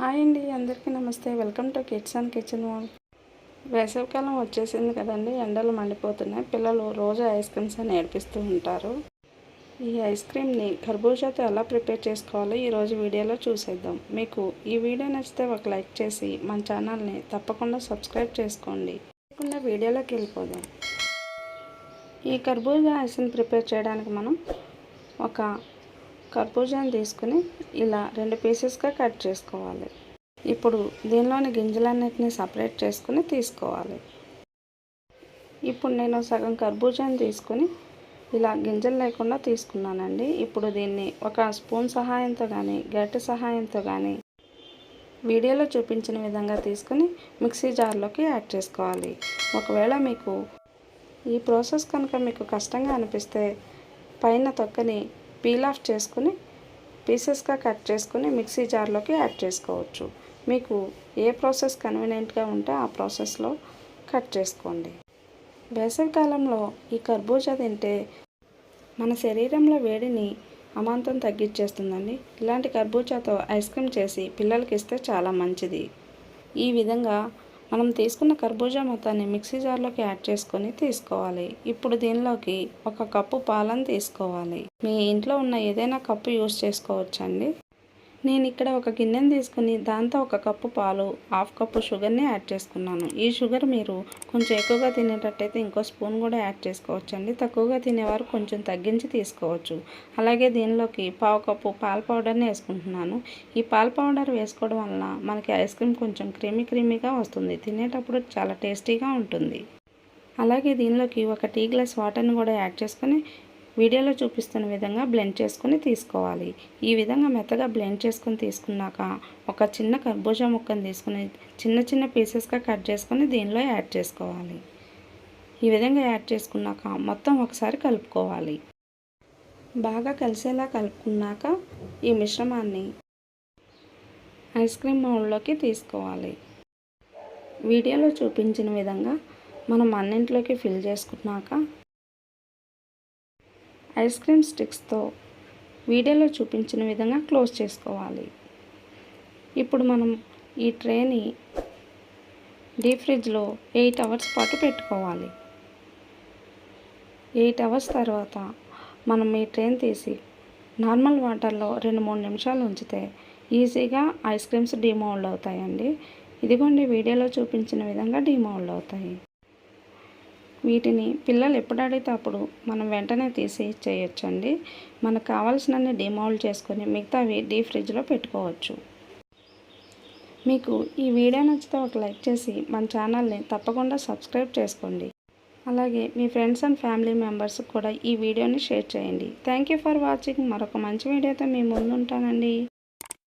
Hi అండి అందరికీ namaste. Welcome to kids and kitchen wall. వేసవికాలం వచ్చేసింది కదండి ఎండలు మండిపోతున్నాయి. పిల్లలు రోజు ఐస్ క్రీమ్స్ అని ఏడిపిస్తూ ఉంటారు. ఈ ఐస్ క్రీమ్ని కర్బూజాతో ఎలా ప్రిపేర్ చేసుకోవాలో ఈరోజు వీడియోలో చూసేద్దాం. మీకు ఈ వీడియో నచ్చితే ఒక లైక్ చేసి మన ఛానల్ని తప్పకుండా సబ్స్క్రైబ్ చేసుకోండి. తప్పకుండా వీడియోలోకి వెళ్ళిపోదాం. ఈ కర్బూజా ఐస్ని ప్రిపేర్ చేయడానికి మనం ఒక కర్బూజాని తీసుకుని ఇలా రెండు పీసెస్గా కట్ చేసుకోవాలి. ఇప్పుడు దీనిలోని గింజలన్నిటిని సపరేట్ చేసుకుని తీసుకోవాలి. ఇప్పుడు నేను సగం కర్బూజాని తీసుకుని ఇలా గింజలు లేకుండా తీసుకున్నానండి. ఇప్పుడు దీన్ని ఒక స్పూన్ సహాయంతో కానీ గట్టి సహాయంతో కానీ వీడియోలో చూపించిన విధంగా తీసుకుని మిక్సీ జార్లోకి యాడ్ చేసుకోవాలి. ఒకవేళ మీకు ఈ ప్రాసెస్ కనుక మీకు కష్టంగా అనిపిస్తే పైన తొక్కని పీల్ ఆఫ్ చేసుకుని పీసెస్గా కట్ చేసుకుని మిక్సీ జార్లోకి యాడ్ చేసుకోవచ్చు. మీకు ఏ ప్రాసెస్ కన్వీనియంట్గా ఉంటే ఆ ప్రాసెస్లో కట్ చేసుకోండి. వేసవికాలంలో ఈ కర్బూజా తింటే మన శరీరంలో వేడిని అమాంతం తగ్గించేస్తుందండి. ఇలాంటి కర్బూజాతో ఐస్ క్రీమ్ చేసి పిల్లలకి ఇస్తే చాలా మంచిది. ఈ విధంగా మనం తీసుకున్న కర్బూజా మొత్తాన్ని మిక్సీ జార్లోకి యాడ్ చేసుకొని తీసుకోవాలి. ఇప్పుడు దీనిలోకి ఒక కప్పు పాలను తీసుకోవాలి. మీ ఇంట్లో ఉన్న ఏదైనా కప్పు యూస్ చేసుకోవచ్చండి. నేను ఇక్కడ ఒక గిన్నెను తీసుకుని దాంతో ఒక కప్పు పాలు హాఫ్ కప్పు షుగర్ని యాడ్ చేసుకున్నాను. ఈ షుగర్ మీరు కొంచెం ఎక్కువగా తినేటట్టయితే ఇంకో స్పూన్ కూడా యాడ్ చేసుకోవచ్చు అండి తక్కువగా తినేవారు కొంచెం తగ్గించి తీసుకోవచ్చు. అలాగే దీనిలోకి పావు కప్పు పాల పౌడర్ని వేసుకుంటున్నాను. ఈ పాల పౌడర్ వేసుకోవడం వలన మనకి ఐస్ క్రీమ్ కొంచెం క్రీమీ క్రీమీగా వస్తుంది. తినేటప్పుడు చాలా టేస్టీగా ఉంటుంది. అలాగే దీనిలోకి ఒక టీ గ్లాస్ వాటర్ని కూడా యాడ్ చేసుకొని వీడియోలో చూపిస్తున్న విధంగా బ్లెండ్ చేసుకుని తీసుకోవాలి. ఈ విధంగా మెత్తగా బ్లెండ్ చేసుకొని తీసుకున్నాక ఒక చిన్న కర్బూజా ముక్కను తీసుకుని చిన్న చిన్న పీసెస్గా కట్ చేసుకొని దీనిలో యాడ్ చేసుకోవాలి. ఈ విధంగా యాడ్ చేసుకున్నాక మొత్తం ఒకసారి కలుపుకోవాలి. బాగా కలిసేలా కలుపుకున్నాక ఈ మిశ్రమాన్ని ఐస్ క్రీమ్ మౌల్డ్లోకి తీసుకోవాలి. వీడియోలో చూపించిన విధంగా మనం అన్నింటిలోకి ఫిల్ చేసుకున్నాక ఐస్ క్రీమ్ స్టిక్స్తో వీడియోలో చూపించిన విధంగా క్లోజ్ చేసుకోవాలి. ఇప్పుడు మనం ఈ ట్రేని డీప్ ఫ్రిడ్జ్లో ఎయిట్ అవర్స్ పాటు పెట్టుకోవాలి. ఎయిట్ అవర్స్ తర్వాత మనం ఈ ట్రైన్ తీసి నార్మల్ వాటర్లో రెండు మూడు నిమిషాలు ఉంచితే ఈజీగా ఐస్ క్రీమ్స్ డిమౌల్డ్ అవుతాయండి. ఇదిగోండి వీడియోలో చూపించిన విధంగా డిమౌల్డ్ అవుతాయి. వీటిని పిల్లలు ఎప్పుడు అడిగితే అప్పుడు మనం వెంటనే తీసి చేయొచ్చండి. మనకు కావాల్సినన్ని డిమౌల్డ్ చేసుకొని మిగతావి డీ ఫ్రిడ్జ్లో పెట్టుకోవచ్చు. మీకు ఈ వీడియో నచ్చితే ఒక లైక్ చేసి మన ఛానల్ని తప్పకుండా సబ్స్క్రైబ్ చేసుకోండి. అలాగే మీ ఫ్రెండ్స్ అండ్ ఫ్యామిలీ మెంబర్స్కి కూడా ఈ వీడియోని షేర్ చేయండి. Thank you for watching. మరొక మంచి వీడియోతో మీ ముందు ఉంటానండి